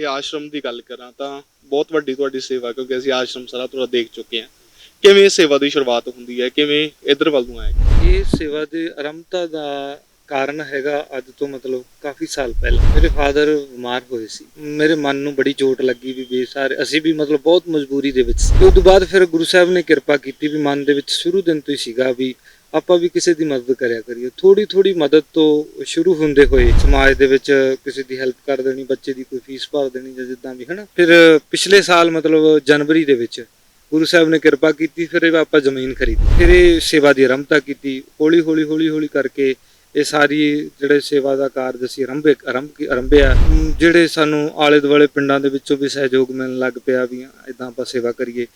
ਇਹ ਆਸ਼ਰਮ ਦੀ ਗੱਲ ਕਰਾਂ ਤਾਂ ਬਹੁਤ ਵੱਡੀ ਤੁਹਾਡੀ ਸੇਵਾ ਕਿਉਂਕਿ ਅਸੀਂ ਆਸ਼ਰਮ ਸਾਰਾ ਤੁਹਾਡਾ ਦੇਖ ਚੁੱਕੇ ਹਾਂ। ਕਿਵੇਂ ਸੇਵਾ ਦੀ ਸ਼ੁਰੂਆਤ ਹੁੰਦੀ ਹੈ, ਕਿਵੇਂ ਇਧਰ ਵੱਲ ਨੂੰ ਆਏ? ਇਹ ਸੇਵਾ ਦੇ ਆਰੰਭਤਾ ਦਾ ਕਾਰਨ ਹੈਗਾ ਅੱਜ ਤੋਂ ਮਤਲਬ ਕਾਫੀ ਸਾਲ ਪਹਿਲਾਂ। ਮੇਰੇ ਫਾਦਰ ਬਿਮਾਰ ਹੋਏ ਸੀ। ਮੇਰੇ ਮਨ ਨੂੰ ਬੜੀ ਚੋਟ ਲੱਗੀ ਵੀ ਬੇਸਾਰ ਅਸੀਂ ਵੀ ਮਤਲਬ ਬਹੁਤ ਮਜਬੂਰੀ ਦੇ ਵਿੱਚ ਸੀ। ਉਸ ਤੋਂ ਬਾਅਦ ਫਿਰ ਗੁਰੂ ਸਾਹਿਬ ਨੇ ਕਿਰਪਾ ਕੀਤੀ ਵੀ ਮਨ ਦੇ ਵਿੱਚ ਸ਼ੁਰੂ ਦਿਨ ਤੋਂ ਹੀ ਸੀਗਾ ਵੀ ਆਪਾਂ ਵੀ ਕਿਸੇ ਦੀ ਮਦਦ ਕਰਿਆ ਕਰੀਏ। ਥੋੜੀ ਥੋੜੀ ਮਦਦ ਤੋਂ ਸ਼ੁਰੂ ਹੁੰਦੇ ਹੋਏ ਸਮਾਜ ਦੇ ਵਿੱਚ ਕਿਸੇ ਦੀ ਹੈਲਪ ਕਰ ਦੇਣੀ, ਬੱਚੇ ਦੀ ਕੋਈ ਫੀਸ ਭਰ ਦੇਣੀ ਜਾਂ ਜਿੱਦਾਂ ਵੀ, ਹਨਾ? ਫਿਰ ਪਿਛਲੇ ਸਾਲ ਮਤਲਬ ਜਨਵਰੀ ਦੇ ਵਿੱਚ ਗੁਰੂ ਸਾਹਿਬ ਨੇ ਕਿਰਪਾ ਕੀਤੀ, ਫਿਰ ਇਹ ਆਪਾਂ ਜ਼ਮੀਨ ਖਰੀਦੀ। ਫਿਰ ਇਹ ਸੇਵਾ ਦੀ ਆਰੰਭਤਾ ਕੀਤੀ। ਹੌਲੀ ਹੌਲੀ ਹੌਲੀ ਹੌਲੀ ਕਰਕੇ ਇਹ ਸਾਰੀ ਜਿਹੜੇ ਸੇਵਾ ਦਾ ਕਾਰਜ ਅਸੀਂ ਆਰੰਭੇ ਆਰੰਭ ਆਰੰਭਿਆ। ਜਿਹੜੇ ਸਾਨੂੰ ਆਲੇ ਦੁਆਲੇ ਪਿੰਡਾਂ ਦੇ ਵਿੱਚੋਂ ਵੀ ਸਹਿਯੋਗ ਮਿਲਣ ਲੱਗ ਪਿਆ ਵੀ ਇਦਾਂ ਆਪਾਂ ਸੇਵਾ ਕਰੀਏ।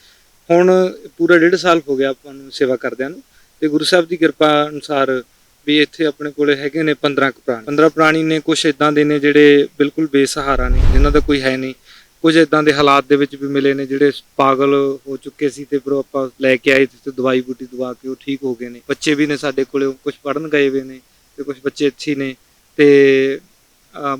ਹੁਣ ਪੂਰਾ ਡੇਢ ਸਾਲ ਹੋ ਗਿਆ ਆਪਾਂ ਨੂੰ ਸੇਵਾ ਕਰਦਿਆਂ ਨੂੰ। ਤੇ ਗੁਰੂ ਸਾਹਿਬ ਦੀ ਕਿਰਪਾ ਅਨੁਸਾਰ ਵੀ ਇੱਥੇ ਆਪਣੇ ਕੋਲੇ ਹੈਗੇ ਨੇ 15 ਕੁ ਪ੍ਰਾਣੀ। 15 ਪ੍ਰਾਣੀ ਨੇ ਕੁਝ ਇਦਾਂ ਦੇ ਨੇ ਜਿਹੜੇ ਬਿਲਕੁਲ ਬੇਸਹਾਰਾ ਨੇ, ਜਿਨ੍ਹਾਂ ਦਾ ਕੋਈ ਹੈ ਨਹੀਂ। ਕੁਝ ਇਦਾਂ ਦੇ ਹਾਲਾਤ ਦੇ ਵਿੱਚ ਵੀ ਮਿਲੇ ਨੇ ਜਿਹੜੇ ਪਾਗਲ ਹੋ ਚੁੱਕੇ ਸੀ ਤੇ ਫਿਰ ਆਪਾਂ ਲੈ ਕੇ ਆਏ ਤੇ ਦਵਾਈ ਬੂਟੀ ਦਵਾ ਕੇ ਉਹ ਠੀਕ ਹੋ ਗਏ ਨੇ। ਬੱਚੇ ਵੀ ਨੇ ਸਾਡੇ ਕੋਲੇ ਕੁਝ ਪੜਨ ਗਏ ਹੋਏ ਨੇ ਤੇ ਕੁਝ ਬੱਚੇ ਅੱਛੀ ਨੇ ਤੇ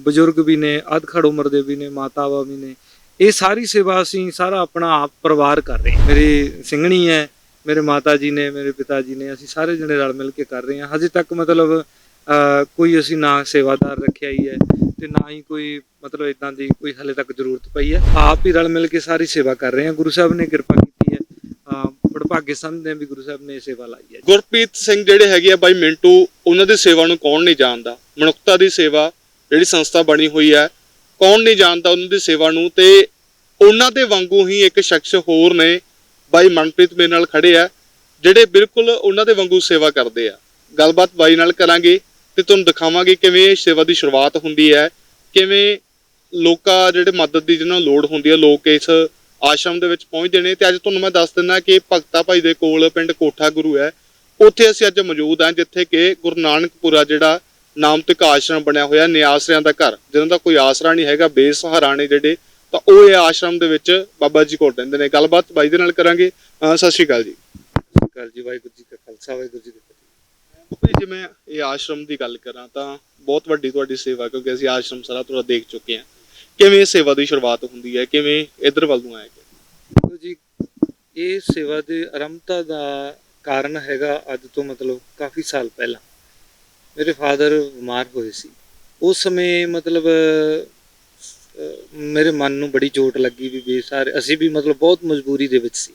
ਬਜ਼ੁਰਗ ਵੀ ਨੇ, ਅਧਖੜ ਉਮਰ ਦੇ ਵੀ ਨੇ, ਮਾਤਾਵਾ ਵੀ ਨੇ। ਇਹ ਸਾਰੀ ਸੇਵਾ ਅਸੀਂ ਸਾਰਾ ਆਪਣਾ ਆਪ ਪਰਿਵਾਰ ਕਰ ਰਹੇ ਮੇਰੀ ਸਿੰਘਣੀ ਹੈ ਮੇਰੇ ਮਾਤਾ ਜੀ ਨੇ ਮੇਰੇ ਪਿਤਾ ਜੀ ਨੇ ਅਸੀਂ ਸਾਰੇ ਜਣੇ ਰਲ ਮਿਲ ਕੇ ਕਰ ਰਹੇ ਹਾਂ। ਹਜੇ ਤੱਕ ਮਤਲਬ ਅ, ਕੋਈ ਅਸੀਂ ਨਾ ਸੇਵਾਦਾਰ ਰੱਖਿਆ ਹੀ ਹੈ ਤੇ ਨਾ ਹੀ ਕੋਈ ਮਤਲਬ ਇਦਾਂ ਦੀ ਕੋਈ ਹਲੇ ਤੱਕ ਜ਼ਰੂਰਤ ਪਈ ਹੈ। ਆਪ ਹੀ ਰਲ ਮਿਲ ਕੇ ਸਾਰੀ ਸੇਵਾ ਕਰ ਰਹੇ ਹਾਂ। ਗੁਰੂ ਸਾਹਿਬ ਨੇ ਕਿਰਪਾ ਕੀਤੀ ਹੈ। ਅ, ਬੜਭਾਗੇ ਸਮਝਦੇ ਹਾਂ ਵੀ ਗੁਰੂ ਸਾਹਿਬ ਨੇ ਇਹ ਸੇਵਾ ਲਾਈ ਹੈ। ਗੁਰਪ੍ਰੀਤ ਸਿੰਘ ਜਿਹੜੇ ਹੈਗੇ ਆ ਬਾਈ ਮਿੰਟੂ ਉਹਨਾਂ ਦੀ ਸੇਵਾ ਨੂੰ ਕੌਣ ਨਹੀਂ ਜਾਣਦਾ? ਮਨੁੱਖਤਾ ਦੀ ਸੇਵਾ ਜਿਹੜੀ ਸੰਸਥਾ ਬਣੀ ਹੋਈ ਹੈ ਕੌਣ ਨਹੀਂ ਜਾਣਦਾ ਉਹਨਾਂ ਦੀ ਸੇਵਾ ਨੂੰ? ਤੇ ਉਹਨਾਂ ਦੇ ਵਾਂਗੂ ਹੀ ਇੱਕ ਸ਼ਖਸ ਹੋਰ ਨੇ ਬਾਈ ਮਨਪ੍ਰੀਤ ਮੇਰੇ ਨਾਲ ਖੜੇ ਆ, ਜਿਹੜੇ ਬਿਲਕੁਲ ਉਹਨਾਂ ਦੇ ਵਾਂਗੂ ਸੇਵਾ ਕਰਦੇ ਆ। ਗੱਲਬਾਤ ਬਾਈ ਨਾਲ ਕਰਾਂਗੇ ਤੇ ਤੁਹਾਨੂੰ ਦਿਖਾਵਾਂਗੇ ਕਿਵੇਂ ਇਹ ਸੇਵਾ ਦੀ ਸ਼ੁਰੂਆਤ ਹੁੰਦੀ ਹੈ, ਕਿਵੇਂ ਲੋਕਾਂ ਜਿਹੜੇ ਮਦਦ ਦੀ ਜਿਹਨਾਂ ਲੋੜ ਹੁੰਦੀ ਹੈ, ਲੋਕ ਇਸ ਆਸ਼ਰਮ ਦੇ ਵਿੱਚ ਪਹੁੰਚਦੇ ਨੇ। ਤੇ ਅੱਜ ਤੁਹਾਨੂੰ ਮੈਂ ਦੱਸ ਦਿੰਦਾ ਕਿ ਭਗਤਾ ਭਾਈ ਦੇ ਕੋਲ ਪਿੰਡ ਕੋਠਾ ਗੁਰੂ ਹੈ। ਉੱਥੇ ਅਸੀਂ ਅੱਜ ਮੌਜੂਦ ਹਾਂ, ਜਿੱਥੇ ਕਿ ਗੁਰੂ ਨਾਨਕਪੁਰਾ ਜਿਹੜਾ ਨਾਮਤਿਕ ਆਸ਼ਰਮ ਬਣਿਆ ਹੋਇਆ, ਨਿਆਸਰਿਆਂ ਦਾ ਘਰ, ਜਿਹਨਾਂ ਦਾ ਕੋਈ ਆਸਰਾ ਨਹੀਂ ਹੈਗਾ, ਬੇਸਹਾਰਾ ਨੇ ਜਿਹੜੇ ਤਾਂ ਉਹ ਇਹ ਆਸ਼ਰਮ ਦੇ ਵਿੱਚ ਬਾਬਾ ਜੀ ਕੋਲ ਰਹਿੰਦੇ ਨੇ। ਗੱਲਬਾਤ ਬਾਈ ਦੇ ਨਾਲ ਕਰਾਂਗੇ। ਅਹ ਸਤਿ ਸ਼੍ਰੀ ਅਕਾਲ ਜੀ। ਅਕਾਲ ਜੀ ਵਾਹਿਗੁਰੂ ਜੀ ਕਾ ਖਾਲਸਾ ਵਾਹਿਗੁਰੂ ਜੀ ਕੀ ਫਤਿਹ। ਬਾਬਾ ਜੀ ਜਿਵੇਂ ਇਹ ਆਸ਼ਰਮ ਦੀ ਗੱਲ ਕਰਾਂ ਤਾਂ ਬਹੁਤ ਵੱਡੀ ਤੁਹਾਡੀ ਸੇਵਾ ਕਿਉਂਕਿ ਅਸੀਂ ਆਸ਼ਰਮ ਸਾਰਾ ਤੁਹਾਡਾ ਦੇਖ ਚੁੱਕੇ ਹਾਂ। ਕਿਵੇਂ ਇਹ ਸੇਵਾ ਦੀ ਸ਼ੁਰੂਆਤ ਹੁੰਦੀ ਹੈ? ਕਿਵੇਂ ਇਧਰ ਵੱਲ ਨੂੰ ਆਇਆ ਗਿਆ? ਦੇਖੋ ਜੀ ਇਹ ਸੇਵਾ ਦੇ ਆਰੰਭਤਾ ਦਾ ਕਾਰਨ ਹੈਗਾ ਅੱਜ ਤੋਂ ਮਤਲਬ ਕਾਫੀ ਸਾਲ ਪਹਿਲਾਂ। ਮੇਰੇ ਫਾਦਰ ਬਿਮਾਰ ਹੋਏ ਸੀ। ਉਸ ਸਮੇਂ ਮਤਲਬ ਮੇਰੇ ਮਨ ਨੂੰ ਬੜੀ ਚੋਟ ਲੱਗੀ ਵੀ ਬੇਸਾਰ ਅਸੀਂ ਵੀ ਮਤਲਬ ਬਹੁਤ ਮਜਬੂਰੀ ਦੇ ਵਿੱਚ ਸੀ।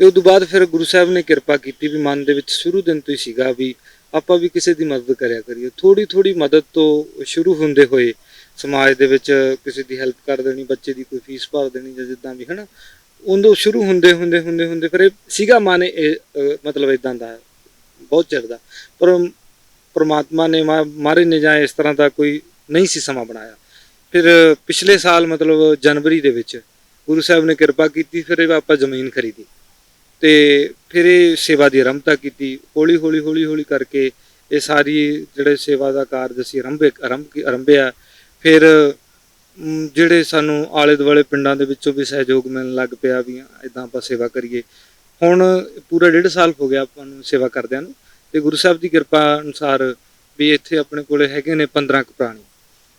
ਤੇ ਉਸ ਤੋਂ ਬਾਅਦ ਫਿਰ ਗੁਰੂ ਸਾਹਿਬ ਨੇ ਕਿਰਪਾ ਕੀਤੀ ਵੀ ਮਨ ਦੇ ਵਿੱਚ ਸ਼ੁਰੂ ਦਿਨ ਤੋਂ ਹੀ ਸੀਗਾ ਵੀ ਆਪਾਂ ਵੀ ਕਿਸੇ ਦੀ ਮਦਦ ਕਰਿਆ ਕਰੀਏ। ਥੋੜੀ ਥੋੜੀ ਮਦਦ ਤੋਂ ਸ਼ੁਰੂ ਹੁੰਦੇ ਹੋਏ ਸਮਾਜ ਦੇ ਵਿੱਚ ਕਿਸੇ ਦੀ ਹੈਲਪ ਕਰ ਦੇਣੀ, ਬੱਚੇ ਦੀ ਕੋਈ ਫੀਸ ਭਰ ਦੇਣੀ ਜਾਂ ਜਿੱਦਾਂ ਵੀ, ਹਨਾ? ਉਦੋਂ ਸ਼ੁਰੂ ਹੁੰਦੇ ਹੁੰਦੇ ਹੁੰਦੇ ਹੁੰਦੇ ਫਿਰ ਇਹ ਸੀਗਾ ਮਨ ਇਹ ਮਤਲਬ ਇਦਾਂ ਦਾ, ਬਹੁਤ ਚਿਰ ਦਾ ਪਰ ਪ੍ਰਮਾਤਮਾ ਨੇ ਮਾਰੇ ਨੇ ਜਾਂ ਇਸ ਤਰ੍ਹਾਂ ਦਾ ਕੋਈ ਨਹੀਂ ਸੀ ਸਮਾਂ ਬਣਾਇਆ। ਫਿਰ ਪਿਛਲੇ ਸਾਲ ਮਤਲਬ ਜਨਵਰੀ ਦੇ ਵਿੱਚ ਗੁਰੂ ਸਾਹਿਬ ਨੇ ਕਿਰਪਾ ਕੀਤੀ, ਫਿਰ ਇਹ ਆਪਾਂ ਜ਼ਮੀਨ ਖਰੀਦੀ। ਤੇ ਫਿਰ ਇਹ ਸੇਵਾ ਦੀ ਆਰੰਭਤਾ ਕੀਤੀ। ਹੌਲੀ ਹੌਲੀ ਹੌਲੀ ਹੌਲੀ ਕਰਕੇ ਇਹ ਸਾਰੀ ਜਿਹੜੇ ਸੇਵਾ ਦਾ ਕਾਰਜ ਅਸੀਂ ਆਰੰਭੇ ਆਰੰਭ ਆਰੰਭਿਆ। ਫਿਰ ਜਿਹੜੇ ਸਾਨੂੰ ਆਲੇ ਦੁਆਲੇ ਪਿੰਡਾਂ ਦੇ ਵਿੱਚੋਂ ਵੀ ਸਹਿਯੋਗ ਮਿਲਣ ਲੱਗ ਪਿਆ ਵੀ ਇਦਾਂ ਆਪਾਂ ਸੇਵਾ ਕਰੀਏ। ਹੁਣ ਪੂਰਾ ਡੇਢ ਸਾਲ ਹੋ ਗਿਆ ਆਪਾਂ ਨੂੰ ਸੇਵਾ ਕਰਦਿਆਂ ਨੂੰ। ਤੇ ਗੁਰੂ ਸਾਹਿਬ ਦੀ ਕਿਰਪਾ ਅਨੁਸਾਰ ਵੀ ਇੱਥੇ ਆਪਣੇ ਕੋਲੇ ਹੈਗੇ ਨੇ 15 ਕੁ ਪ੍ਰਾਣੀ।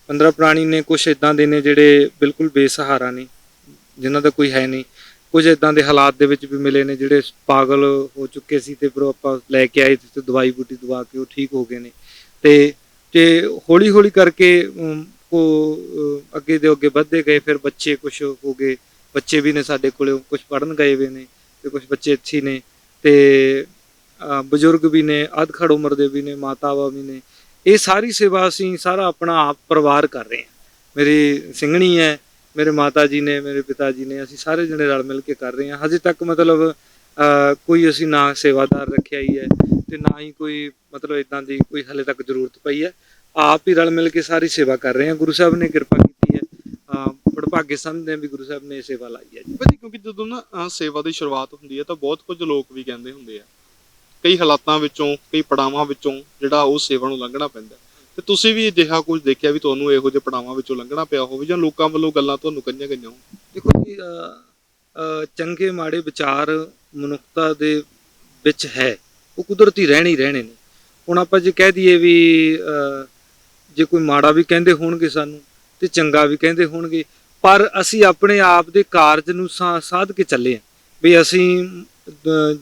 15 ਪ੍ਰਾਣੀ ਨੇ ਕੁਝ ਇਦਾਂ ਦੇ ਨੇ ਜਿਹੜੇ ਬਿਲਕੁਲ ਬੇਸਹਾਰਾ ਨੇ, ਜਿਨ੍ਹਾਂ ਦਾ ਕੋਈ ਹੈ ਨਹੀਂ। ਕੁਝ ਇਦਾਂ ਦੇ ਹਾਲਾਤ ਦੇ ਵਿੱਚ ਵੀ ਮਿਲੇ ਨੇ ਜਿਹੜੇ ਪਾਗਲ ਹੋ ਚੁੱਕੇ ਸੀ ਤੇ ਫਿਰ ਆਪਾਂ ਲੈ ਕੇ ਆਏ ਤੇ ਦਵਾਈ ਬੂਟੀ ਦਵਾ ਕੇ ਉਹ ਠੀਕ ਹੋ ਗਏ ਨੇ। ਤੇ ਤੇ ਹੌਲੀ ਹੌਲੀ ਕਰਕੇ ਉਹ ਅੱਗੇ ਦੇ ਅੱਗੇ ਵੱਧਦੇ ਗਏ, ਫਿਰ ਬੱਚੇ ਕੁਝ ਹੋ ਗਏ। ਬੱਚੇ ਵੀ ਨੇ ਸਾਡੇ ਕੋਲੇ ਕੁਝ ਪੜਨ ਗਏ ਵੀ ਨੇ ਤੇ ਕੁਝ ਬੱਚੇ ਅੱਛੀ ਨੇ। ਤੇ ਬਜ਼ੁਰਗ ਵੀ ਨੇ ਅਧਖੜ ਉਮਰ ਦੇ ਵੀ ਨੇ ਮਾਤਾਵਾ ਵੀ ਨੇ। ਇਹ ਸਾਰੀ ਸੇਵਾ ਅਸੀਂ ਸਾਰਾ ਆਪਣਾ ਆਪ ਪਰਿਵਾਰ ਕਰ ਰਹੇ ਹਾਂ। ਮੇਰੀ ਸਿੰਘਣੀ ਹੈ ਮੇਰੇ ਮਾਤਾ ਜੀ ਨੇ ਮੇਰੇ ਪਿਤਾ ਜੀ ਨੇ ਅਸੀਂ ਸਾਰੇ ਜਣੇ ਰਲ ਮਿਲ ਕੇ ਕਰ ਰਹੇ ਹਾਂ। ਹਜੇ ਤੱਕ ਮਤਲਬ ਅ, ਕੋਈ ਅਸੀਂ ਨਾ ਸੇਵਾਦਾਰ ਰੱਖਿਆ ਹੀ ਹੈ ਤੇ ਨਾ ਹੀ ਕੋਈ ਮਤਲਬ ਇਦਾਂ ਦੀ ਕੋਈ ਹਲੇ ਤੱਕ ਜ਼ਰੂਰਤ ਪਈ ਹੈ। ਆਪ ਹੀ ਰਲ ਮਿਲ ਕੇ ਸਾਰੀ ਸੇਵਾ ਕਰ ਰਹੇ ਹਾਂ। ਗੁਰੂ ਸਾਹਿਬ ਨੇ ਕਿਰਪਾ ਕੀਤੀ ਹੈ। ਅ, ਬੜਭਾਗੇ ਸਮਝਦੇ ਹਾਂ ਵੀ ਗੁਰੂ ਸਾਹਿਬ ਨੇ ਇਹ ਸੇਵਾ ਲਾਈ ਹੈ ਜੀ। ਬਾਬਾ ਜੀ ਕਿਉਂਕਿ ਜਦੋਂ ਨਾ ਸੇਵਾ ਦੀ ਸ਼ੁਰੂਆਤ ਹੁੰਦੀ ਹੈ ਤਾਂ ਬਹੁਤ ਕੁਝ ਲੋਕ ਵੀ ਕਹਿੰਦੇ ਹੁੰਦੇ ਆ। ਕਈ ਹਾਲਾਤਾਂ ਵਿੱਚੋਂ ਕਈ ਪੜਾਵਾਂ ਵਿੱਚੋਂ ਜਿਹੜਾ ਉਹ ਸੇਵਾ ਨੂੰ ਲੰਘਣਾ ਪੈਂਦਾ ਤੇ ਤੁਸੀਂ ਵੀ ਅਜਿਹਾ ਕੁਝ ਦੇਖਿਆ ਵੀ ਤੁਹਾਨੂੰ ਇਹੋ ਜਿਹੇ ਪੜਾਵਾਂ ਵਿੱਚੋਂ ਲੰਘਣਾ ਪਿਆ ਹੋਵੇ ਜਾਂ ਲੋਕਾਂ ਵੱਲੋਂ ਗੱਲਾਂ ਤੁਹਾਨੂੰ ਕਹੀਆਂ ਗਈਆਂ ਹੋਣ? ਦੇਖੋ ਜੀ ਚੰਗੇ ਮਾੜੇ ਵਿਚਾਰ ਮਨੁੱਖਤਾ ਦੇ ਵਿੱਚ ਹੈ। ਉਹ ਕੁਦਰਤੀ ਰਹਿਣੇ ਹੀ ਰਹਿਣੇ ਨੇ। ਹੁਣ ਆਪਾਂ ਜੇ ਕਹਿ ਦਈਏ ਵੀ ਅ, ਜੇ ਕੋਈ ਮਾੜਾ ਵੀ ਕਹਿੰਦੇ ਹੋਣਗੇ ਸਾਨੂੰ ਤੇ ਚੰਗਾ ਵੀ ਕਹਿੰਦੇ ਹੋਣਗੇ ਪਰ ਅਸੀਂ ਆਪਣੇ ਆਪ ਦੇ ਕਾਰਜ ਨੂੰ ਸਾਧ ਕੇ ਚੱਲੇ ਆ ਵੀ ਅਸੀਂ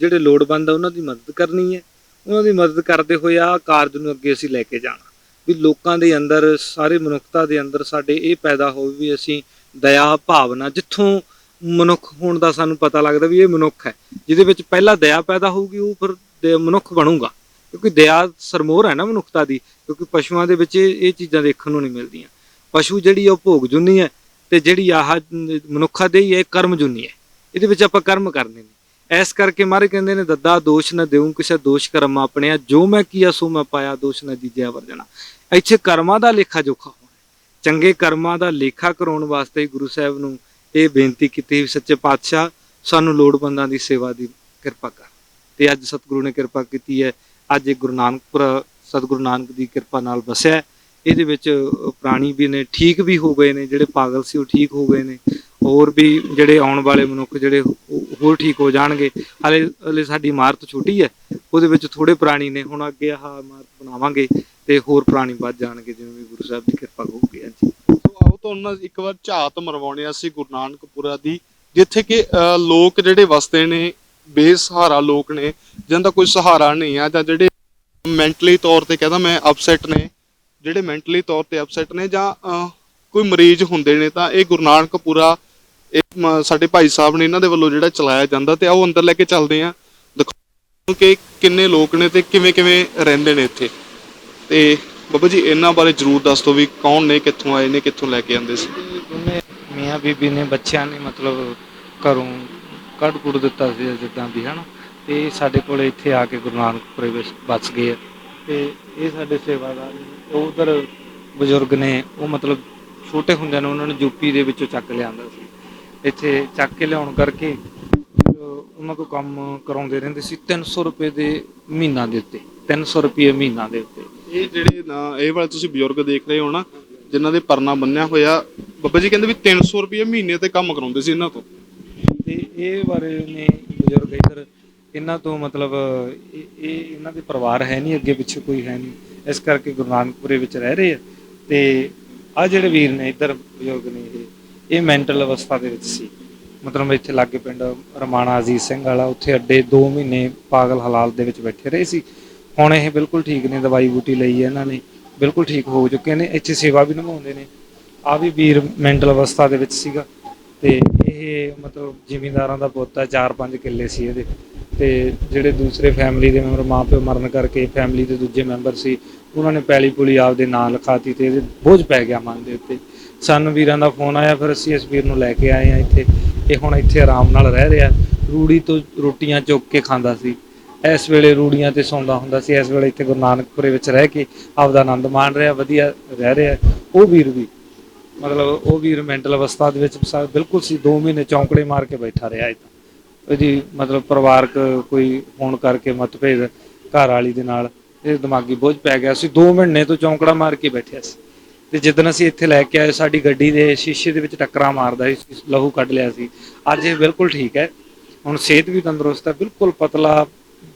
ਜਿਹੜੇ ਲੋੜਵੰਦ ਆ, ਉਹਨਾਂ ਦੀ ਮਦਦ ਕਰਨੀ ਹੈ। ਉਹਨਾਂ ਦੀ ਮਦਦ ਕਰਦੇ ਹੋਏ ਆ ਕਾਰਜ ਨੂੰ ਅੱਗੇ ਅਸੀਂ ਲੈ ਕੇ ਜਾਣਾ। ਵੀ ਲੋਕਾਂ ਦੇ ਅੰਦਰ, ਸਾਰੇ ਮਨੁੱਖਤਾ ਦੇ ਅੰਦਰ ਸਾਡੇ ਇਹ ਪੈਦਾ ਹੋਵੇ ਵੀ ਅਸੀਂ ਦਇਆ ਭਾਵਨਾ, ਜਿੱਥੋਂ ਮਨੁੱਖ ਹੋਣ ਦਾ ਸਾਨੂੰ ਪਤਾ ਲੱਗਦਾ ਵੀ ਇਹ ਮਨੁੱਖ ਹੈ, ਜਿਹਦੇ ਵਿੱਚ ਪਹਿਲਾਂ ਦਇਆ ਪੈਦਾ ਹੋਊਗੀ, ਉਹ ਫਿਰ ਮਨੁੱਖ ਬਣੂਗਾ। ਕਿਉਂਕਿ ਦਇਆ ਸਰਮੋਰ ਹੈ ਨਾ ਮਨੁੱਖਤਾ ਦੀ, ਕਿਉਂਕਿ ਪਸ਼ੂਆਂ ਦੇ ਵਿੱਚ ਇਹ ਚੀਜ਼ਾਂ ਦੇਖਣ ਨੂੰ ਨਹੀਂ ਮਿਲਦੀਆਂ। ਪਸ਼ੂ ਜਿਹੜੀ ਆ, ਉਹ ਭੋਗ ਜੁਨੀ ਹੈ ਤੇ ਜਿਹੜੀ ਆਹ ਮਨੁੱਖਾ ਦੇ ਹੀ ਹੈ ਇਹ ਕਰਮ ਜੁਨੀ ਹੈ। ਇਹਦੇ ਵਿੱਚ ਆਪਾਂ ਕਰਮ ਕਰਨੇ ਨੇ। ਐਸ ਕਰਕੇ ਮਾਰੇ ਕਹਿੰਦੇ ਨੇ, ਦੱਦਾ ਦੋਸ਼ ਨਾ ਦੇਉ ਕਿਸੇ ਦੋਸ਼ ਕਰਮ ਆਪਣਿਆ ਜੋ ਮੈਂ ਕੀਆ, ਸੋ ਮੈਂ ਪਾਇਆ, ਦੋਸ਼ ਨਾ ਦੀਜਿਆ ਵਰਜਣਾ ਇੱਥੇ ਕਰਮਾਂ ਦਾ ਲੇਖਾ ਜੋਖਾ ਹੋਣਾ ਚੰਗੇ ਕਰਮਾਂ ਦਾ ਲੇਖਾ ਕਰਾਉਣ ਵਾਸਤੇ ਗੁਰੂ ਸਾਹਿਬ ਨੂੰ ਇਹ ਬੇਨਤੀ ਕੀਤੀ ਵੀ, ਸੱਚੇ ਪਾਤਸ਼ਾਹ, ਸਾਨੂੰ ਲੋੜਵੰਦਾਂ ਦੀ ਸੇਵਾ ਦੀ ਕਿਰਪਾ ਕਰ। ਤੇ ਅੱਜ ਸਤਿਗੁਰੂ ਨੇ ਕਿਰਪਾ ਕੀਤੀ ਹੈ। ਅੱਜ ਇਹ ਗੁਰੂ ਨਾਨਕਪੁਰ, ਸਤਿਗੁਰੂ ਨਾਨਕ ਦੀ ਕਿਰਪਾ ਨਾਲ ਵਸਿਆ ਇਹਦੇ ਵਿੱਚ ਪ੍ਰਾਣੀ ਵੀ ਨੇ, ਠੀਕ ਵੀ ਹੋ ਗਏ ਨੇ। ਜਿਹੜੇ ਪਾਗਲ ਸੀ, ਉਹ ਠੀਕ ਹੋ ਗਏ ਨੇ। ਹੋਰ ਵੀ ਜਿਹੜੇ ਆਉਣ ਵਾਲੇ ਮਨੁੱਖ ਜਿਹੜੇ ਹੋਰ ਠੀਕ ਹੋ ਜਾਣਗੇ, ਹਲੇ ਹਲੇ ਸਾਡੀ ਇਮਾਰਤ ਛੋਟੀ ਹੈ, ਉਹਦੇ ਵਿੱਚ ਥੋੜੇ ਪ੍ਰਾਣੀ ਨੇ, ਹੁਣ ਅੱਗੇ ਆਹ ਇਮਾਰਤ ਬਣਾਵਾਂਗੇ ਤੇ ਹੋਰ ਪ੍ਰਾਣੀ ਵੱਧ ਜਾਣਗੇ, ਜਿਵੇਂ ਵੀ ਗੁਰੂ ਸਾਹਿਬ ਦੀ ਕਿਰਪਾ ਹੋਊਗੀ, ਹਾਂਜੀ। ਸੋ ਆਓ ਤੁਹਾਨੂੰ ਇੱਕ ਵਾਰ ਝਾਤ ਮਰਵਾਉਣੇ ਅਸੀਂ ਗੁਰੂ ਨਾਨਕਪੁਰਾ ਦੀ, ਜਿੱਥੇ ਕਿ ਲੋਕ ਜਿਹੜੇ ਵਸਦੇ ਨੇ, ਬੇਸਹਾਰਾ ਲੋਕ ਨੇ, ਜਿਨ੍ਹਾਂ ਦਾ ਕੋਈ ਸਹਾਰਾ ਨਹੀਂ ਆ, ਜਾਂ ਜਿਹੜੇ ਮੈਂਟਲੀ ਤੌਰ ਤੇ ਕਹਿੰਦਾ ਮੈਂ ਅਪਸੈਟ ਨੇ, ਜਿਹੜੇ ਮੈਂਟਲੀ ਤੌਰ ਤੇ ਅਪਸੈਟ ਨੇ, ਜਾਂ ਕੋਈ ਮਰੀਜ਼ ਹੁੰਦੇ ਨੇ, ਤਾਂ ਇਹ ਗੁਰੂ ਨਾਨਕਪੁਰਾ ਇਹ ਮ- ਸਾਡੇ ਭਾਈ ਸਾਹਿਬ ਨੇ ਇਹਨਾਂ ਦੇ ਵੱਲੋਂ ਜਿਹੜਾ ਚਲਾਇਆ ਜਾਂਦਾ ਤੇ ਆਓ ਅੰਦਰ ਲੈ ਕੇ ਚੱਲਦੇ ਆ ਦਿਖਾਓ ਕਿ ਕਿੰਨੇ ਲੋਕ ਨੇ ਤੇ ਕਿਵੇਂ ਕਿਵੇਂ ਰਹਿੰਦੇ ਨੇ ਇੱਥੇ। ਤੇ ਬਾਬਾ ਜੀ, ਇਹਨਾਂ ਬਾਰੇ ਜਰੂਰ ਦੱਸ ਦਿਓ ਵੀ ਕੌਣ ਨੇ, ਕਿੱਥੋਂ ਆਏ ਨੇ, ਕਿੱਥੋਂ ਲੈ ਕੇ ਆਂਦੇ ਸੀ। ਦੋਨੇ ਮੀਆਂ ਬੀਬੀ ਨੇ ਬੱਚਿਆਂ ਨੇ ਮਤਲਬ ਘਰੋਂ ਕੱਢ ਕੁੜ ਦਿੱਤਾ ਸੀ ਜਿੱਦਾਂ ਵੀ, ਹਨਾ। ਤੇ ਸਾਡੇ ਕੋਲ ਇੱਥੇ ਆ ਕੇ ਗੁਰੂ ਨਾਨਕਪੁਰੇ ਵਿੱਚ ਵੱਸ ਗਏ ਆ। ਤੇ ਇਹ ਸਾਡੇ ਸੇਵਾਦਾਰ ਨੇ। ਉਹ ਉਧਰ ਬਜ਼ੁਰਗ ਨੇ, ਉਹ ਮਤਲਬ ਛੋਟੇ ਹੁੰਦਿਆਂ ਨੂੰ ਉਹਨਾਂ ਨੂੰ ਯੂਪੀ ਦੇ ਵਿੱਚੋਂ ਚੱਕ ਲਿਆਂਦਾ ਸੀ। ਇੱਥੇ ਚੱਕ ਕੇ ਲਿਆਉਣ ਕਰਕੇ ਉਹਨਾਂ ਤੋਂ ਕੰਮ ਕਰਾਉਂਦੇ ਰਹਿੰਦੇ ਸੀ 300 ਰੁਪਏ ਦੇ ਮਹੀਨਾ ਦੇ ਉੱਤੇ 300 ਰੁਪਏ ਮਹੀਨਾ ਦੇ ਉੱਤੇ। ਇਹ ਜਿਹੜੇ ਨਾ ਇਹ ਵਾਲੇ ਤੁਸੀਂ ਬਜ਼ੁਰਗ ਦੇਖ ਰਹੇ ਹੋ ਨਾ ਜਿਨ੍ਹਾਂ ਦੇ ਪਰਨਾ ਬੰਨਿਆ ਹੋਇਆ ਬਾਬਾ ਜੀ ਕਹਿੰਦੇ ਵੀ 300 ਰੁਪਏ ਮਹੀਨੇ ਤੇ ਕੰਮ ਕਰਾਉਂਦੇ ਸੀ ਇਹਨਾਂ ਤੋਂ। ਤੇ ਇਹ ਬਾਰੇ ਨੇ ਬਜ਼ੁਰਗ ਇੱਧਰ ਇਹਨਾਂ ਤੋਂ ਮਤਲਬ ਇਹ ਇਹ ਇਹਨਾਂ ਦੇ ਪਰਿਵਾਰ ਹੈ ਨਹੀਂ ਅੱਗੇ ਪਿੱਛੇ ਕੋਈ ਹੈ ਨਹੀਂ। ਇਸ ਕਰਕੇ ਗੁਰੂ ਨਾਨਕਪੁਰੇ ਵਿੱਚ ਰਹਿ ਰਹੇ ਆ। ਤੇ ਆ ਜਿਹੜੇ ਵੀਰ ਨੇ ਇੱਧਰ ਬਜ਼ੁਰਗ ਨੇ ਇਹ ਇਹ ਮੈਂਟਲ ਅਵਸਥਾ ਦੇ ਵਿੱਚ ਸੀ। ਮਤਲਬ ਇੱਥੇ ਲਾਗੇ ਪਿੰਡ ਰਮਾਣਾ ਅਜੀਤ ਸਿੰਘ ਵਾਲਾ ਉੱਥੇ ਅੱਡੇ 2 ਮਹੀਨੇ ਪਾਗਲ ਹਾਲਾਤ ਦੇ ਵਿੱਚ ਬੈਠੇ ਰਹੇ ਸੀ। ਹੁਣ ਇਹ ਬਿਲਕੁਲ ਠੀਕ ਨੇ, ਦਵਾਈ ਬੂਟੀ ਲਈ ਹੈ ਇਹਨਾਂ ਨੇ, ਬਿਲਕੁਲ ਠੀਕ ਹੋ ਚੁੱਕੇ ਨੇ, ਇੱਥੇ ਸੇਵਾ ਵੀ ਨਿਭਾਉਂਦੇ ਨੇ। ਆ ਵੀ ਵੀਰ ਮੈਂਟਲ ਅਵਸਥਾ ਦੇ ਵਿੱਚ ਸੀਗਾ ਤੇ ਇਹ ਮਤਲਬ ਜ਼ਿਮੀਂਦਾਰਾਂ ਦਾ ਪੁੱਤ ਹੈ 4-5 ਕਿੱਲੇ ਸੀ ਇਹਦੇ। ਤੇ ਜਿਹੜੇ ਦੂਸਰੇ ਫੈਮਿਲੀ ਦੇ ਮੈਂਬਰ ਮਾਪਿਓ ਮਰਨ ਕਰਕੇ ਫੈਮਿਲੀ ਦੇ ਦੂਜੇ ਮੈਂਬਰ ਸੀ, ਉਹਨਾਂ ਨੇ ਪੈਲੀ ਪੁਲੀ ਆਪਦੇ ਨਾਂ ਲਿਖਾਤੀ ਤੇ ਇਹਦੇ ਬੋਝ ਪੈ ਗਿਆ ਮਨ ਦੇ ਉੱਤੇ। ਸਾਨੂੰ, ਵੀਰਾਂ ਦਾ ਫੋਨ ਆਇਆ, ਫਿਰ ਅਸੀਂ ਇਸ ਵੀਰ ਨੂੰ ਲੈ ਕੇ ਆਏ ਆ ਇੱਥੇ। ਇਹ ਹੁਣ ਇੱਥੇ ਆਰਾਮ ਨਾਲ ਰਹਿ ਰਿਹਾ। ਰੂੜੀ ਤੋਂ ਰੋਟੀਆਂ ਚੁੱਕ ਕੇ ਖਾਂਦਾ ਸੀ। ਇਸ ਵੇਲੇ ਰੂੜੀਆਂ ਤੇ ਸੌਂਦਾ ਹੁੰਦਾ ਸੀ। ਇਸ ਵੇਲੇ ਇੱਥੇ ਗੁਰੂ ਨਾਨਕਪੁਰੇ ਵਿੱਚ ਰਹਿ ਕੇ ਆਪਦਾ ਆਨੰਦ ਮਾਣ ਰਿਹਾ, ਵਧੀਆ ਰਹਿ ਰਿਹਾ। ਉਹ ਵੀਰ ਵੀ, ਮਤਲਬ ਉਹ ਵੀਰ ਮੈਂਟਲ ਅਵਸਥਾ ਦੇ ਵਿੱਚ ਬਿਲਕੁਲ ਸੀ 2 ਮਹੀਨੇ ਚੌਂਕੜੇ ਮਾਰ ਕੇ ਬੈਠਾ ਰਿਹਾ ਇਦਾਂ ਉਹਦੀ ਮਤਲਬ ਪਰਿਵਾਰਕ ਕੋਈ ਹੋਣ ਕਰਕੇ ਮਤਭੇਦ ਘਰ ਵਾਲੀ ਦੇ ਨਾਲ ਇਹ ਦਿਮਾਗੀ ਬੋਝ ਪੈ ਗਿਆ। ਸੀ 2 ਮਹੀਨੇ ਤੋਂ ਚੌਂਕੜਾ ਮਾਰ ਕੇ ਬੈਠਿਆ ਸੀ। ਤੇ ਜਿੱਦਣ ਅਸੀਂ ਇੱਥੇ ਲੈ ਕੇ ਆਏ, ਸਾਡੀ ਗੱਡੀ ਦੇ ਸ਼ੀਸ਼ੇ ਦੇ ਵਿੱਚ ਟੱਕਰਾਂ ਮਾਰਦਾ ਸੀ ਲਹੂ ਕੱਢ ਲਿਆ ਸੀ। ਅੱਜ ਇਹ ਬਿਲਕੁਲ ਠੀਕ ਹੈ। ਹੁਣ ਸਿਹਤ ਵੀ ਤੰਦਰੁਸਤ ਹੈ, ਬਿਲਕੁਲ ਪਤਲਾ।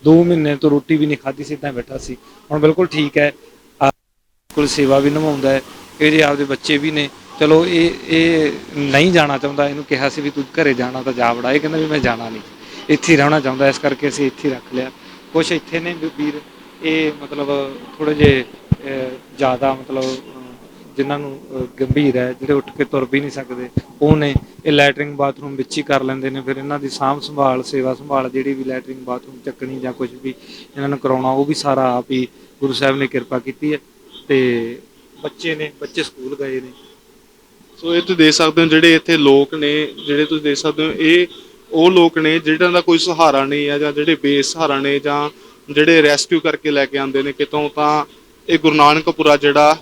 2 ਮਹੀਨੇ ਤੋਂ ਰੋਟੀ ਵੀ ਨਹੀਂ ਖਾਧੀ ਸੀ ਇਦਾਂ ਬੈਠਾ ਸੀ। ਹੁਣ ਬਿਲਕੁਲ ਠੀਕ ਹੈ। ਬਿਲਕੁਲ ਸੇਵਾ ਵੀ ਨਿਭਾਉਂਦਾ ਹੈ। ਇਹਦੇ ਆਪਦੇ ਬੱਚੇ ਵੀ ਨੇ। ਚਲੋ, ਇਹ ਇਹ ਨਹੀਂ ਜਾਣਾ ਚਾਹੁੰਦਾ। ਇਹਨੂੰ ਕਿਹਾ ਸੀ ਵੀ ਤੂੰ ਘਰੇ ਜਾਣਾ ਤਾਂ ਜਾ ਵੜਾ। ਇਹ ਕਹਿੰਦਾ ਵੀ ਮੈਂ ਜਾਣਾ ਨਹੀਂ। ਇੱਥੇ ਰਹਿਣਾ ਚਾਹੁੰਦਾ। ਇਸ ਕਰਕੇ ਅਸੀਂ ਇੱਥੇ ਰੱਖ ਲਿਆ। ਕੁਛ ਇੱਥੇ ਨੇ ਵੀਰ। ਇਹ ਮਤਲਬ ਥੋੜੇ ਜੇ ਜ਼ਿਆਦਾ ਮਤਲਬ ਜਿਨ੍ਹਾਂ ਨੂੰ ਗੰਭੀਰ ਹੈ, ਜਿਹੜੇ ਉੱਠ ਕੇ ਤੁਰ ਵੀ ਨਹੀਂ ਸਕਦੇ, ਉਹ ਨੇ ਇਹ ਲੈਟਰਿੰਗ ਬਾਥਰੂਮ ਵਿੱਚ ਹੀ ਕਰ ਲੈਂਦੇ ਨੇ। ਫਿਰ ਇਹਨਾਂ ਦੀ ਸਾਂਭ ਸੰਭਾਲ, ਸੇਵਾ ਸੰਭਾਲ ਜਿਹੜੀ ਵੀ ਲੈਟਰਿੰਗ ਬਾਥਰੂਮ ਚੱਕਣੀ ਜਾਂ ਕੁਝ ਵੀ ਇਹਨਾਂ ਨੂੰ ਕਰਾਉਣਾ, ਉਹ ਵੀ ਸਾਰਾ ਆਪ ਹੀ ਗੁਰੂ ਸਾਹਿਬ ਨੇ ਕਿਰਪਾ ਕੀਤੀ ਹੈ ਤੇ ਬੱਚੇ ਨੇ, ਬੱਚੇ ਸਕੂਲ ਗਏ ਨੇ। ਸੋ ਇਹ ਤੁਸੀਂ ਦੇਖ ਸਕਦੇ ਹੋ ਜਿਹੜੇ ਇੱਥੇ ਲੋਕ ਨੇ, ਜਿਹੜੇ ਤੁਸੀਂ ਦੇਖ ਸਕਦੇ ਹੋ, ਇਹ ਉਹ ਲੋਕ ਨੇ ਜਿਹਨਾਂ ਦਾ ਕੋਈ ਸਹਾਰਾ ਨਹੀਂ ਹੈ ਜਾਂ ਜਿਹੜੇ ਬੇਸਹਾਰਾ ਨੇ ਜਾਂ ਜਿਹੜੇ ਰੈਸਕਿਊ ਕਰਕੇ ਲੈ ਕੇ ਆਉਂਦੇ ਨੇ ਕਿਤੋਂ ਤਾਂ ਇਹ ਗੁਰੂ ਨਾਨਕਪੁਰਾ ਜਿਹੜਾ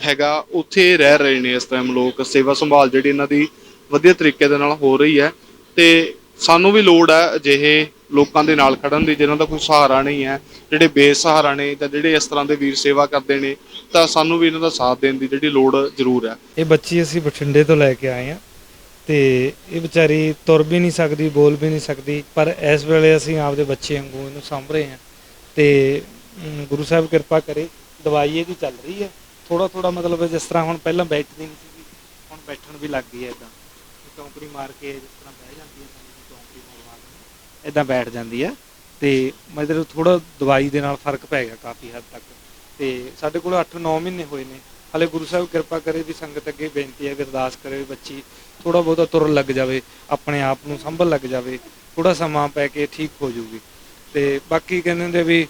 ਹੈਗਾ, ਉੱਥੇ ਰਹਿ ਰਹੇ ਨੇ ਇਸ ਟਾਈਮ ਲੋਕ, ਸੇਵਾ ਸੰਭਾਲ ਜਿਹੜੀ ਇਹਨਾਂ ਦੀ ਵਧੀਆ ਤਰੀਕੇ ਦੇ ਨਾਲ ਹੋ ਰਹੀ ਹੈ। ਤੇ ਸਾਨੂੰ ਵੀ ਲੋੜ ਹੈ ਅਜਿਹੇ ਲੋਕਾਂ ਦੇ ਨਾਲ ਖੜਨ ਦੀ, ਜਿਨ੍ਹਾਂ ਦਾ ਕੋਈ ਸਹਾਰਾ ਨਹੀਂ ਹੈ, ਜਿਹੜੇ ਬੇਸਹਾਰਾ ਨੇ ਜਾਂ ਜਿਹੜੇ ਇਸ ਤਰ੍ਹਾਂ ਦੇ ਵੀਰ ਸੇਵਾ ਕਰਦੇ ਨੇ, ਤਾਂ ਸਾਨੂੰ ਵੀ ਇਹਨਾਂ ਦਾ ਸਾਥ ਦੇਣ ਦੀ ਜਿਹੜੀ ਲੋੜ ਜ਼ਰੂਰ ਹੈ। ਇਹ ਬੱਚੀ ਅਸੀਂ ਬਠਿੰਡੇ ਤੋਂ ਲੈ ਕੇ ਆਏ ਹਾਂ ਤੇ ਇਹ ਵਿਚਾਰੀ ਤੁਰ ਵੀ ਨਹੀਂ ਸਕਦੀ, ਬੋਲ ਵੀ ਨਹੀਂ ਸਕਦੀ, ਪਰ ਇਸ ਵੇਲੇ ਅਸੀਂ ਆਪਦੇ ਬੱਚੇ ਵਾਂਗੂ ਇਹਨੂੰ ਸਾਂਭ ਰਹੇ ਹਾਂ ਤੇ ਗੁਰੂ ਸਾਹਿਬ ਕਿਰਪਾ ਕਰੇ, ਦਵਾਈ ਇਹਦੀ ਚੱਲ ਰਹੀ ਹੈ। ਥੋੜਾ ਥੋੜਾ ਮਤਲਬ ਜਿਸ ਤਰ੍ਹਾਂ ਹੁਣ ਪਹਿਲਾਂ ਬੈਠਦੀ ਨਹੀਂ ਸੀ ਹੁਣ ਬੈਠਣ ਵੀ ਲੱਗ ਗਈ ਹੈ ਇਦਾਂ। ਚੌਂਕੜੀ ਮਾਰ ਕੇ ਜਿਸ ਤਰ੍ਹਾਂ ਬਹਿ ਜਾਂਦੀ ਹੈ ਚੌਂਕੜੀ ਮਾਰਵਾ ਕੇ ਇਦਾਂ ਬੈਠ ਜਾਂਦੀ ਹੈ। ਤੇ ਮਤਲਬ ਥੋੜਾ ਦਵਾਈ ਦੇ ਨਾਲ ਫ਼ਰਕ ਪੈ ਗਿਆ ਕਾਫੀ ਹੱਦ ਤੱਕ। ਤੇ ਸਾਡੇ ਕੋਲ 8-9 ਮਹੀਨੇ ਹੋਏ ਨੇ। ਹਲੇ ਗੁਰੂ ਸਾਹਿਬ ਕਿਰਪਾ ਕਰੇ ਵੀ ਸੰਗਤ ਅੱਗੇ ਬੇਨਤੀ ਹੈ ਕਿ ਅਰਦਾਸ ਕਰੇ ਬੱਚੀ ਥੋੜਾ ਬਹੁਤਾ ਤੁਰਨ ਲੱਗ ਜਾਵੇ, ਆਪਣੇ ਆਪ ਨੂੰ ਸੰਭਲ ਲੱਗ ਜਾਵੇ ਥੋੜਾ ਸਮਾਂ ਪੈ ਕੇ ਠੀਕ ਹੋ ਜਾਊਗੀ। ਤੇ ਬਾਕੀ ਕਹਿੰਦੇ ਨੇ ਵੀ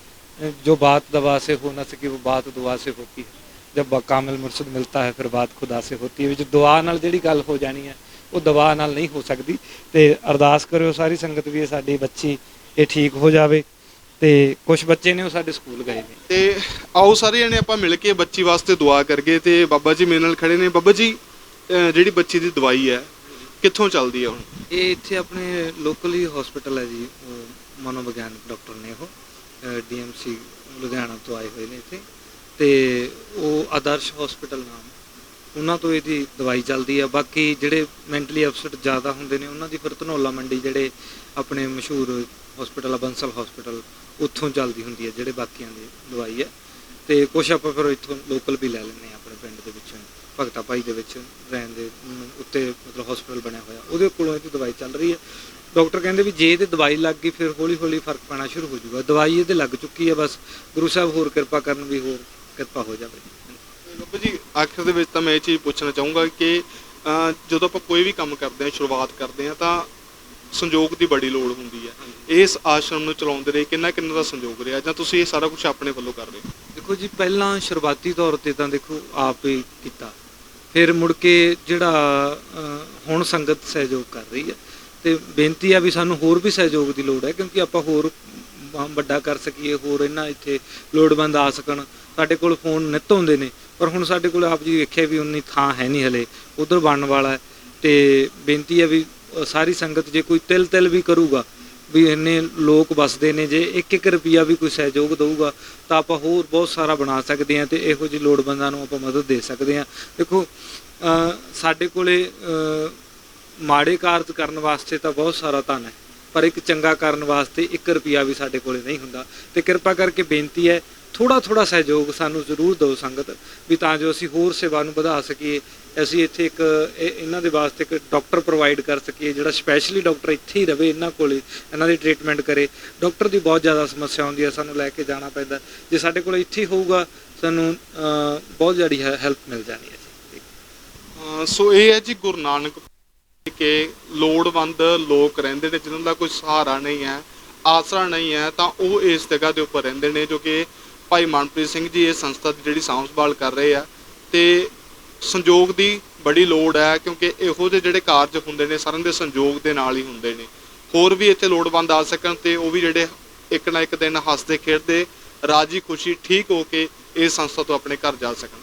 ਜੋ ਬਾਤ ਦਵਾ ਸੇ ਹੋ ਨਾ ਸਕੀ, ਉਹ ਬਾਤ ਦਵਾ ਸੇ ਹੋਤੀ ਹੈ। ਜਦ ਕਾਮਿਲ ਮੁਰਸ਼ਿਦ ਮਿਲਤਾ ਹੈ ਫਿਰ ਬਾਤ ਖੁਦਾ ਸੇ ਹੋਤੀ ਹੈ ਵਿੱਚ ਦੁਆ ਨਾਲ ਜਿਹੜੀ ਗੱਲ ਹੋ ਜਾਣੀ ਹੈ ਉਹ ਦਵਾ ਨਾਲ ਨਹੀਂ ਹੋ ਸਕਦੀ ਤੇ ਅਰਦਾਸ ਕਰਿਓ ਸਾਰੀ ਸੰਗਤ ਵੀ ਸਾਡੀ ਬੱਚੀ ਇਹ ਠੀਕ ਹੋ ਜਾਵੇ ਤੇ ਕੁਝ ਬੱਚੇ ਨੇ ਉਹ ਸਾਡੇ ਸਕੂਲ ਗਏ ਨੇ ਤੇ ਆਓ ਸਾਰੇ ਜਣੇ ਆਪਾਂ ਮਿਲ ਕੇ ਬੱਚੀ ਵਾਸਤੇ ਦੁਆ ਕਰਗੇ ਤੇ ਬਾਬਾ ਜੀ ਮੇਰੇ ਨਾਲ ਖੜੇ ਨੇ ਬਾਬਾ ਜੀ ਜਿਹੜੀ ਬੱਚੀ ਦੀ ਦਵਾਈ ਹੈ ਕਿੱਥੋਂ ਚੱਲਦੀ ਹੈ ਹੁਣ ਇਹ ਇੱਥੇ ਆਪਣੇ ਲੋਕਲ ਹੀ ਹਸਪੀਟਲ ਹੈ ਜੀ ਮਨੋਵਿਗਿਆਨਕ ਡਾਕਟਰ ਨੇ ਉਹ ਡੀਐਮਸੀ ਲੁਧਿਆਣਾ ਤੋਂ ਆਏ ਹੋਏ ਨੇ ਇੱਥੇ ਤੇ ਉਹ ਆਦਰਸ਼ ਹਸਪੀਟਲ ਨਾਮ। ਉਹਨਾਂ ਤੋਂ ਇਹਦੀ ਦਵਾਈ ਚੱਲਦੀ ਆ। ਬਾਕੀ ਜਿਹੜੇ ਮੈਂਟਲੀ ਅਪਸੈਟ ਜ਼ਿਆਦਾ ਹੁੰਦੇ ਨੇ, ਉਹਨਾਂ ਦੀ ਫਿਰ ਧਨੌਲਾ ਮੰਡੀ ਜਿਹੜੇ ਆਪਣੇ ਮਸ਼ਹੂਰ ਹਸਪੀਟਲ ਆ, ਬੰਸਲ ਹਸਪੀਟਲ ਉੱਥੋਂ ਚੱਲਦੀ ਹੁੰਦੀ ਹੈ ਜਿਹੜੇ ਬਾਕੀਆਂ ਦੀ ਦਵਾਈ ਹੈ ਤੇ ਕੁਛ ਆਪਾਂ ਫਿਰ ਇੱਥੋਂ ਲੋਕਲ ਵੀ ਲੈ ਲੈਂਦੇ ਆ, ਆਪਣੇ ਪਿੰਡ ਦੇ ਵਿੱਚੋਂ, ਭਗਤਾ ਭਾਈ ਦੇ ਵਿੱਚ ਰਹਿਣ ਦੇ ਉੱਤੇ ਮਤਲਬ ਹਸਪੀਟਲ ਬਣਿਆ ਹੋਇਆ। ਉਹਦੇ ਕੋਲੋਂ ਇਹਦੀ ਦਵਾਈ ਚੱਲ ਰਹੀ ਹੈ ਡਾਕਟਰ ਕਹਿੰਦੇ ਵੀ ਜੇ ਇਹਦੇ ਦਵਾਈ ਲੱਗ ਗਈ, ਫਿਰ ਹੌਲੀ ਹੌਲੀ ਫ਼ਰਕ ਪੈਣਾ ਸ਼ੁਰੂ ਹੋ ਜਾਊਗਾ। ਦਵਾਈ ਇਹਦੇ ਲੱਗ ਚੁੱਕੀ ਹੈ ਬਸ ਗੁਰੂ ਸਾਹਿਬ ਹੋਰ ਕਿਰਪਾ ਕਰਨ ਵੀ ਹੋਰ ਕਿਰਪਾ ਹੋ ਜਾਵੇ। ਬਾਬਾ ਜੀ ਆਖਿਰ ਦੇ ਵਿੱਚ ਤਾਂ ਮੈਂ ਇਹ ਚੀਜ਼ ਪੁੱਛਣਾ ਚਾਹੂੰਗਾ ਕਿ ਅਹ, ਜਦੋਂ ਆਪਾਂ ਕੋਈ ਵੀ ਕੰਮ ਕਰਦੇ ਹਾਂ ਸ਼ੁਰੂਆਤ ਕਰਦੇ ਹਾਂ ਤਾਂ ਸੰਯੋਗ ਦੀ ਬੜੀ ਲੋੜ ਹੁੰਦੀ ਹੈ। ਇਸ ਆਸ਼ਰਮ ਨੂੰ ਚਲਾਉਂਦੇ ਰਹੇ ਕਿੰਨਾ ਕਿੰਨਾ ਦਾ ਸੰਯੋਗ ਰਿਹਾ? ਜਾਂ ਤੁਸੀਂ ਇਹ ਸਾਰਾ ਕੁਝ ਆਪਣੇ ਵੱਲੋਂ ਕਰ ਰਹੇ ਹੋ? ਦੇਖੋ ਜੀ ਪਹਿਲਾਂ ਸ਼ੁਰੂਆਤੀ ਤੌਰ ਤੇ ਤਾਂ ਦੇਖੋ ਆਪ ਹੀ ਕੀਤਾ। ਫਿਰ ਮੁੜ ਕੇ ਜਿਹੜਾ ਹੁਣ ਸੰਗਤ ਸਹਿਯੋਗ ਕਰ ਰਹੀ ਹੈ। ਤੇ ਬੇਨਤੀ ਆ ਵੀ ਸਾਨੂੰ ਹੋਰ ਵੀ ਸਹਿਯੋਗ ਦੀ ਲੋੜ ਹੈ ਕਿਉਂਕਿ ਆਪਾਂ ਹੋਰ ਵੱਡਾ ਕਰ ਸਕੀਏ ਹੋਰ ਇਹਨਾਂ ਇੱਥੇ ਲੋੜਵੰਦ ਆ ਸਕਣ। ਸਾਡੇ ਕੋਲ ਫੋਨ ਨਿੱਤ ਹੁੰਦੇ ਨੇ, ਪਰ ਹੁਣ ਸਾਡੇ ਕੋਲ ਆਪ ਜੀ ਵੇਖਿਆ ਵੀ ਉਨੀ ਥਾਂ ਹੈ ਨਹੀਂ ਹਲੇ, ਉਧਰ ਬਣਨ ਵਾਲਾ ਹੈ। ਤੇ ਬੇਨਤੀ ਹੈ ਵੀ ਸਾਰੀ ਸੰਗਤ ਜੇ ਕੋਈ ਤਿਲ ਤਿਲ ਵੀ ਕਰੂਗਾ, ਵੀ ਇੰਨੇ ਲੋਕ ਵਸਦੇ ਨੇ, ਜੇ ਇੱਕ ਇੱਕ ਰੁਪਿਆ ਵੀ ਕੋਈ ਸਹਿਯੋਗ ਦਊਗਾ, ਤਾਂ ਆਪਾਂ ਹੋਰ ਬਹੁਤ ਸਾਰਾ ਬਣਾ ਸਕਦੇ ਹਾਂ ਤੇ ਇਹੋ ਜਿਹੇ ਲੋੜਵੰਦਾਂ ਨੂੰ ਆਪਾਂ ਮਦਦ ਦੇ ਸਕਦੇ ਹਾਂ। ਦੇਖੋ, ਅਹ, ਸਾਡੇ ਕੋਲੇ, ਅਹ, ਮਾੜੇ ਕਾਰਜ ਕਰਨ ਵਾਸਤੇ ਤਾਂ ਬਹੁਤ ਸਾਰਾ ਧਨ ਹੈ, ਪਰ ਇੱਕ ਚੰਗਾ ਕਰਨ ਵਾਸਤੇ 1 ਰੁਪਿਆ ਵੀ ਸਾਡੇ ਕੋਲੇ ਨਹੀਂ ਹੁੰਦਾ। ਤੇ ਕਿਰਪਾ ਕਰਕੇ ਬੇਨਤੀ ਹੈ ਥੋੜਾ ਥੋੜਾ ਸਹਿਯੋਗ ਸਾਨੂੰ ਜ਼ਰੂਰ ਦਿਓ ਸੰਗਤ, ਵੀ ਤਾਂ ਜੋ ਅਸੀਂ ਹੋਰ ਸੇਵਾ ਨੂੰ ਵਧਾ ਸਕੀਏ, ਅਸੀਂ ਇੱਥੇ ਇੱਕ ਇਹਨਾਂ ਦੇ ਵਾਸਤੇ ਇੱਕ ਡਾਕਟਰ ਪ੍ਰੋਵਾਈਡ ਕਰ ਸਕੀਏ, ਜਿਹੜਾ ਸਪੈਸ਼ਲੀ ਡਾਕਟਰ ਇੱਥੇ ਹੀ ਰਵੇ, ਇਹਨਾਂ ਕੋਲ, ਇਹਨਾਂ ਦੀ ਟ੍ਰੀਟਮੈਂਟ ਕਰੇ। ਡਾਕਟਰ ਦੀ ਬਹੁਤ ਜ਼ਿਆਦਾ ਸਮੱਸਿਆ ਆਉਂਦੀ ਹੈ, ਸਾਨੂੰ ਲੈ ਕੇ ਜਾਣਾ ਪੈਂਦਾ ਜੇ ਸਾਡੇ ਕੋਲ ਇੱਥੇ ਹੀ ਹੋਊਗਾ, ਸਾਨੂੰ ਬਹੁਤ ਜ਼ਿਆਦੀ ਹੈਲਪ ਮਿਲ ਜਾਣੀ ਹੈ ਜੀ। ਸੋ ਇਹ ਹੈ ਜੀ ਗੁਰੂ ਨਾਨਕ ਕਿ ਲੋੜਵੰਦ ਲੋਕ ਰਹਿੰਦੇ ਨੇ, ਜਿਨ੍ਹਾਂ ਦਾ ਕੋਈ ਸਹਾਰਾ ਨਹੀਂ ਹੈ, ਆਸਰਾ ਨਹੀਂ ਹੈ, ਤਾਂ ਉਹ ਇਸ ਜਗ੍ਹਾ ਦੇ ਉੱਪਰ ਰਹਿੰਦੇ ਨੇ, ਜੋ ਕਿ ਭਾਈ ਮਨਪ੍ਰੀਤ ਸਿੰਘ ਜੀ ਇਹ ਸੰਸਥਾ ਦੀ ਜਿਹੜੀ ਸਾਂਭ ਸੰਭਾਲ ਕਰ ਰਹੇ ਆ ਤੇ ਸੰਯੋਗ ਦੀ ਬੜੀ ਲੋੜ ਹੈ ਕਿਉਂਕਿ ਇਹੋ ਜਿਹੇ ਜਿਹੜੇ ਕਾਰਜ ਹੁੰਦੇ ਨੇ ਸਾਰਿਆਂ ਦੇ ਸੰਯੋਗ ਦੇ ਨਾਲ ਹੀ ਹੁੰਦੇ ਨੇ। ਹੋਰ ਵੀ ਇੱਥੇ ਲੋੜਵੰਦ ਆ ਸਕਣ ਤੇ ਉਹ ਵੀ ਜਿਹੜੇ ਇੱਕ ਨਾ ਇੱਕ ਦਿਨ ਹੱਸਦੇ, ਖੇਡਦੇ, ਰਾਜੀ ਖੁਸ਼ੀ ਠੀਕ ਹੋ ਕੇ ਇਸ ਸੰਸਥਾ ਤੋਂ ਆਪਣੇ ਘਰ ਜਾ ਸਕਣ।